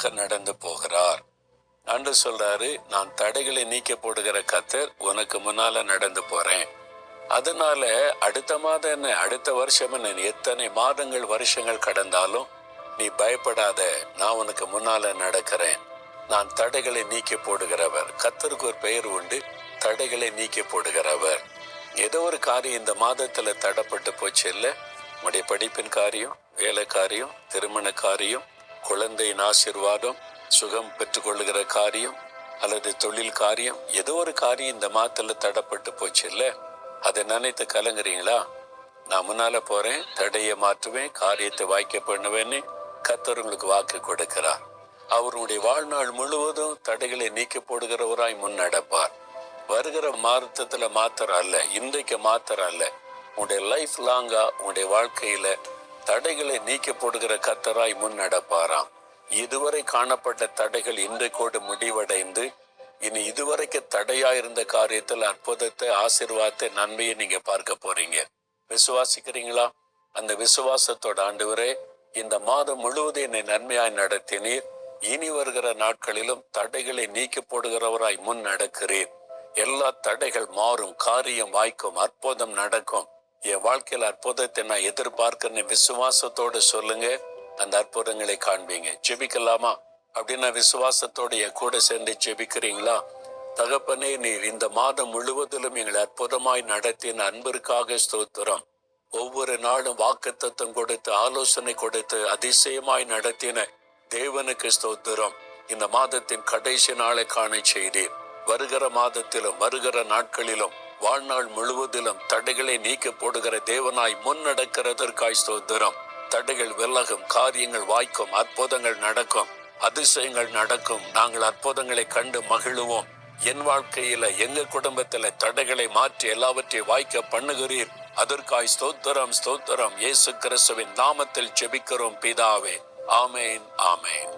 வழியாக நடந்து போகிறார். அன்று சொல்றாரு நான் தடைகளை நீக்க போடுகிற கத்தர் உனக்கு முன்னால நடந்து போறேன். அதனால அடுத்த மாதம் என்ன அடுத்த வருஷம் என்ன எத்தனை மாதங்கள் வருஷங்கள் கடந்தாலும் நீ பயப்படாத நான் உனக்கு முன்னால நடக்கிறேன். நான் தடைகளை நீக்கி போடுகிறவர் கத்தருக்கு ஒரு பெயர் உண்டு தடைகளை நீக்கி போடுகிறவர் ஏதோ ஒரு காரியம் இந்த மாதத்துல தடைப்பட்டு போச்சு இல்லை? உடைய படிப்பின் காரியம் வேலை காரியம் திருமண காரியம் குழந்தையின் ஆசிர்வாதம் சுகம் பெற்றுக்கொள்ளுகிற காரியம் அல்லது தொழில் காரியம் ஏதோ ஒரு காரியம் இந்த மாத்தில் தடைப்பட்டு போச்சு இல்லை? அதை நினைத்து கலங்குறீங்களா? நான் முன்னால போறேன் தடையை மாற்றுவேன் காரியத்தை வாய்க்க பண்ணுவேன்னு கத்தர் உங்களுக்கு வாக்கு கொடுக்கிறார். அவருடைய வாழ்நாள் முழுவதும் தடைகளை நீக்கி போடுகிறவராய் முன்னடப்பார். வருகிற மாற்றத்துல மாத்திரம் அல்ல இன்றைக்கு மாத்திரம் அல்ல. உன்னுடைய லைஃப் லாங்கா உன்னுடைய வாழ்க்கையில தடைகளை நீக்கி போடுகிற கத்தராய் முன் நடப்பாராம் இதுவரை காணப்பட்ட தடைகள் இன்றைக்கோடு முடிவடைந்து இனி இதுவரைக்கு தடையா இருந்த காரியத்தில் அற்புதத்தை ஆசிர்வாதத்தை நன்மையை நீங்க பார்க்க போறீங்க. விசுவாசிக்கிறீங்களா? அந்த விசுவாசத்தோட ஆண்டவரே இந்த மாதம் முழுவதும் என்னை நன்மையாய் நடத்தினீர். இனி வருகிற நாட்களிலும் தடைகளை நீக்கி போடுகிறவராய் முன் நடக்கிறேன் எல்லா தடைகள் மாறும் காரியம் வாய்க்கும் அற்புதம் நடக்கும். என் வாழ்க்கையில் அற்புதத்தை நான் எதிர்பார்க்கிறேன்னு விசுவாசத்தோடு சொல்லுங்க. அந்த அற்புதங்களை காண்பீங்க. ஜெபிக்கலாமா? அப்படின்னு விசுவாசத்தோடு என் கூட சேர்ந்து ஜெபிக்கிறீங்களா? தகப்பனே நீர் இந்த மாதம் முழுவதிலும் எங்களை அற்புதமாய் நடத்தின அன்பிற்காக ஸ்தோத்திரம். ஒவ்வொரு நாளும் வாக்குத்தத்தம் கொடுத்து ஆலோசனை கொடுத்து அதிசயமாய் நடத்தின தேவனுக்கு ஸ்தோத்திரம். இந்த மாதத்தின் கடைசி நாளை காண செய்தி வருகிற மாதத்திலும் வருகிற நாட்களிலும் வாழ்நாள் முழுவதிலும் தடைகளை நீக்க போடுகிற தேவனாய் முன்னடக்கிறதற்காய் ஸ்தோத்திரம். தடைகள் விலகும் காரியங்கள் வாய்க்கும் அற்புதங்கள் நடக்கும் அதிசயங்கள் நடக்கும். நாங்கள் அற்புதங்களை கண்டு மகிழுவோம். என் வாழ்க்கையில எங்க குடும்பத்துல தடைகளை மாற்றி எல்லாவற்றையும் வாய்க்க பண்ணுகிறீர். அதற்காய் ஸ்தோத்திரம் ஸ்தோத்திரம். இயேசு கிறிஸ்துவின் நாமத்தில் ஜெபிக்கிறோம் பிதாவே. ஆமேன் ஆமேன்.